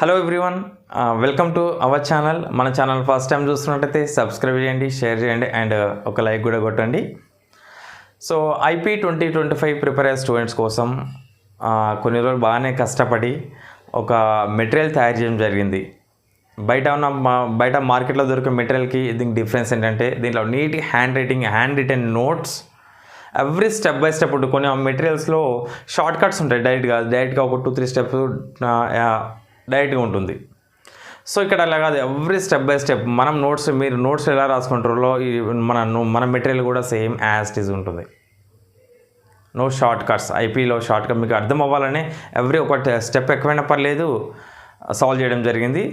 Hello everyone welcome to our channel మన channel first time చూస్తున్నట్టయితే subscribe చేయండి share చేయండి అండ్ uh, ఒక లైక్ కూడా కొట్టండి. So IP twenty twenty five prepare అయ్యే స్టూడెంట్స్ కోసం uh, కొన్ని రోజులు బాగానే కష్టపడి ఒక మెటీరియల్ తయారు చేయడం జరిగింది. బయట ఉన్న మా- బయట మార్కెట్లో దొరికే మెటీరియల్కి దీనికి డిఫరెన్స్ ఏంటంటే దీంట్లో neat handwriting handwritten notes every step by step ఉంటుంది. కొన్ని మెటీరియల్స్లో షార్ట్ కట్స్ ఉంటాయి. డైరెక్ట్గా డైరెక్ట్గా ఒక టూ త్రీ స్టెప్స్ డైరెక్ట్గా ఉంటుంది. సో ఇక్కడ అలా కాదు. ఎవ్రీ స్టెప్ బై స్టెప్ మనం నోట్స్ మీరు నోట్స్ ఎలా రాసుకుంటారో మన మన మెటీరియల్ కూడా సేమ్ యాజ్ ఇట్ ఈజ్ ఉంటుంది. No shortcuts. ఐపీలో షార్ట్ కట్ మీకు అర్థం అవ్వాలనే ఎవ్రీ ఒక స్టెప్ ఎక్కువైనా పర్లేదు సాల్వ్ చేయడం జరిగింది.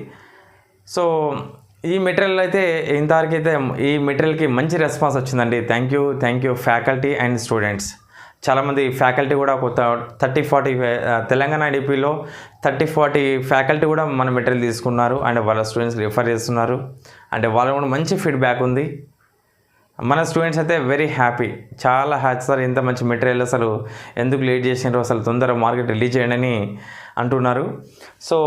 సో ఈ మెటీరియల్ అయితే ఇంతవరకు అయితే ఈ మెటీరియల్కి మంచి రెస్పాన్స్ వచ్చిందండి. Thank you thank you faculty and students. చాలామంది ఫ్యాకల్టీ కూడా కొత్త థర్టీ ఫార్టీ తెలంగాణ ఐడిపిలో థర్టీ ఫార్టీ ఫ్యాకల్టీ కూడా మన మెటీరియల్ తీసుకున్నారు. అండ్ వాళ్ళ స్టూడెంట్స్ రిఫర్ చేస్తున్నారు. అంటే వాళ్ళు కూడా మంచి ఫీడ్బ్యాక్ ఉంది. మన స్టూడెంట్స్ అయితే వెరీ హ్యాపీ. చాలా హ్యాపీ. సార్ ఇంత మంచి మెటీరియల్ అసలు ఎందుకు లేట్ చేసినారో? అసలు తొందరగా మార్కెట్ రిలీజ్ చేయండి అని అంటున్నారు. సో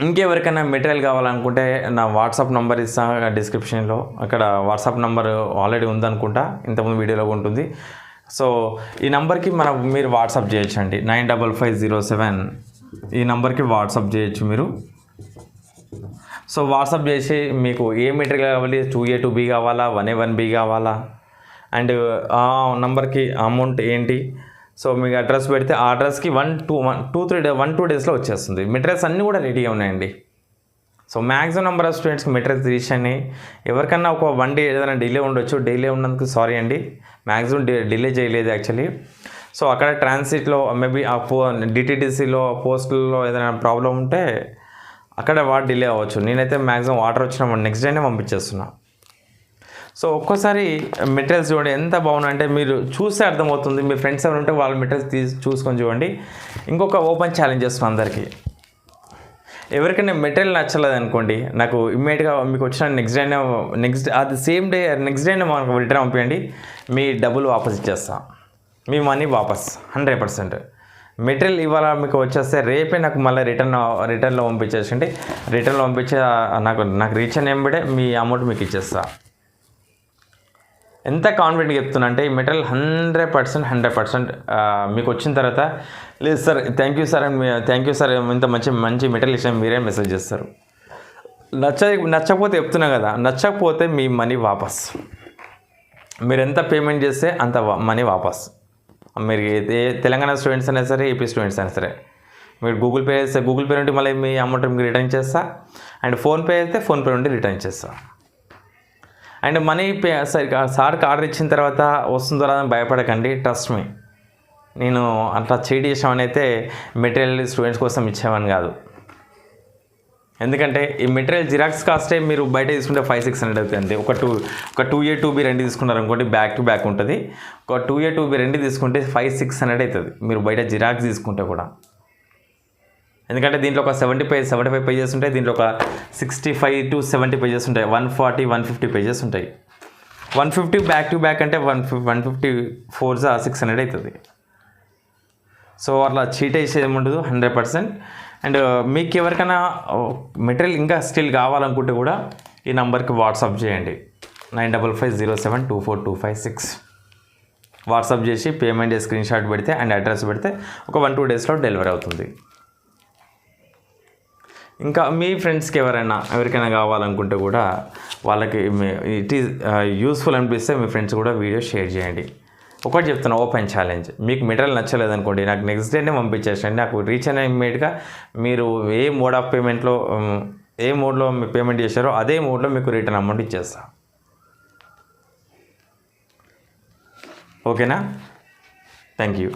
ఇంకెవరికైనా మెటీరియల్ కావాలనుకుంటే నా వాట్సాప్ నంబర్ ఇస్తా డిస్క్రిప్షన్లో. అక్కడ వాట్సాప్ నంబర్ ఆల్రెడీ ఉందనుకుంటా. ఇంతకుముందు వీడియోలో ఉంటుంది. సో ఈ నెంబర్కి మనం మీరు వాట్సాప్ చేయొచ్చండి. Nine double five zero seven. ఈ నెంబర్కి వాట్సాప్ చేయొచ్చు మీరు. సో వాట్సాప్ చేసి మీకు ఏ మెటీరియల్ కావాలి? టూ ఏ టూ బీ కావాలా? వన్ ఏ వన్ బీ కావాలా? అండ్ ఆ నెంబర్కి అమౌంట్ ఏంటి? సో మీకు అడ్రస్ పెడితే ఆ అడ్రస్కి one two one two three day one two డేస్లో వచ్చేస్తుంది. మెటీరియల్స్ అన్నీ కూడా రెడీగా ఉన్నాయండి. సో మ్యాక్సిమం నెంబర్ ఆఫ్ స్టూడెంట్స్కి మెటీరియల్స్ రీచ్ అయినాయి ఎవరికన్నా ఒక వన్ డే ఏదైనా డిలే ఉండొచ్చు. డిలే ఉన్నందుకు సారీ అండి. మ్యాక్సిమం డి డిలే చేయలేదు యాక్చువల్లీ సో అక్కడ ట్రాన్సిట్లో మేబీ ఆ పో డిటీడీసీలో పోస్టుల్లో ఏదైనా ప్రాబ్లం ఉంటే అక్కడ వాడు డిలే అవ్వచ్చు. నేనైతే మ్యాక్సిమం వాటర్ వచ్చిన నెక్స్ట్ డేనే పంపించేస్తున్నా. సో ఒక్కోసారి మెటీరియల్స్ చూడండి. ఎంత బాగున్నాయంటే మీరు చూస్తే అర్థమవుతుంది. మీ ఫ్రెండ్స్ ఎవరు ఉంటే వాళ్ళ మెటీరియల్స్ తీసి చూసుకొని చూడండి. ఇంకొక ఓపెన్ ఛాలెంజ్ చేస్తున్నాం అందరికీ. ఎవరికైనా మెటీరియల్ నచ్చలేదు అనుకోండి నాకు ఇమ్మీడియట్గా మీకు వచ్చిన నెక్స్ట్ డేనే నెక్స్ట్ అది సేమ్ డే నెక్స్ట్ డేనే మనకు రిటర్న్ పంపించండి మీ డబ్బులు వాపస్ ఇచ్చేస్తా. మీ మనీ వాపస్ హండ్రెడ్ పర్సెంట్ మెటీరియల్ ఇవాళ మీకు వచ్చేస్తే రేపే నాకు మళ్ళీ రిటర్న్ రిటర్న్లో పంపించేసండి రిటర్న్లో పంపించే నాకు నాకు రీచ్ అని ఎంబడే మీ అమౌంట్ మీకు ఇచ్చేస్తా. ఎంత కాన్ఫిడెంట్గా చెప్తున్నా అంటే ఈ material hundred percent hundred percent మీకు వచ్చిన తర్వాత లేదు sir thank you sir thank you sir ఇంత మంచి మంచి మెటీరియల్ ఇచ్చిన మీరే మెసేజ్ చేస్తారు. నచ్చ నచ్చకపోతే చెప్తున్నా కదా నచ్చకపోతే మీ మనీ వాపస్. మీరు ఎంత పేమెంట్ చేస్తే అంత మనీ వాపస్. మీరు ఏ తెలంగాణ స్టూడెంట్స్ అయినా సరే ఏపీ స్టూడెంట్స్ అయినా సరే మీరు గూగుల్ పే చేస్తే గూగుల్ పే నుండి మళ్ళీ మీ అమౌంట్ మీకు రిటర్న్ చేస్తా అండ్ ఫోన్పే అయితే ఫోన్పే నుండి రిటర్న్ చేస్తాను అండ్ మనీ సరిగ్గా సార్కి ఆర్డర్ ఇచ్చిన తర్వాత వస్తుందో రాదని భయపడకండి ట్రస్ట్ మీ నేను అట్లా చీట్ చేసామని అయితే మెటీరియల్ స్టూడెంట్స్ కోసం ఇచ్చామని కాదు. ఎందుకంటే ఈ మెటీరియల్ జిరాక్స్ కాస్టే మీరు బయట తీసుకుంటే ఫైవ్ సిక్స్ హండ్రెడ్ అవుతుంది ఒక టూ ఒక టూ ఏ టూ బి రెండు తీసుకున్నారు అనుకోండి బ్యాక్ టు బ్యాక్ ఉంటుంది. ఒక టూ ఏ టూ బి రెండు తీసుకుంటే ఫైవ్ సిక్స్ హండ్రెడ్ అవుతుంది. మీరు బయట జిరాక్స్ తీసుకుంటే కూడా. ఎందుకంటే దీంట్లో ఒక seventy page seventy five pages ఉంటాయి. దీంట్లో ఒక sixty five to seventy pages ఉంటాయి. One forty one fifty pages ఉంటాయి. One fifty back to back అంటే one one fifty fours are six hundred అవుతుంది. సో అట్లా చీట్ వేసేది ఏముండదు? హండ్రెడ్ పర్సెంట్ అండ్ మీకు ఎవరికైనా uh, మెటీరియల్ ఇంకా స్టిల్ కావాలనుకుంటే కూడా ఈ నెంబర్కి వాట్సాప్ చేయండి. Nine double five zero seven two four two five six WhatsApp చేసి పేమెంట్ స్క్రీన్ షాట్ పెడితే అండ్ అడ్రస్ పెడితే ఒక వన్ టూ డేస్లో డెలివరీ అవుతుంది. ఇంకా మీ ఫ్రెండ్స్కి ఎవరైనా ఎవరికైనా కావాలనుకుంటే కూడా వాళ్ళకి ఇట్ ఈస్ యూస్ఫుల్ అనిపిస్తే మీ ఫ్రెండ్స్ కూడా వీడియో షేర్ చేయండి. ఒకటి చెప్తున్నా ఓపెన్ ఛాలెంజ్ మీకు మెటీరియల్ నచ్చలేదు అనుకోండి నాకు నెక్స్ట్ డేనే పంపించేసండి నాకు రీచ్ అయిన ఇమ్మీడియట్గా మీరు ఏ మోడ్ ఆఫ్ పేమెంట్లో ఏ మోడ్లో మీ పేమెంట్ చేశారో అదే మోడ్లో మీకు రిటర్న్ అమౌంట్ ఇచ్చేస్తా. ఓకేనా థ్యాంక్ యూ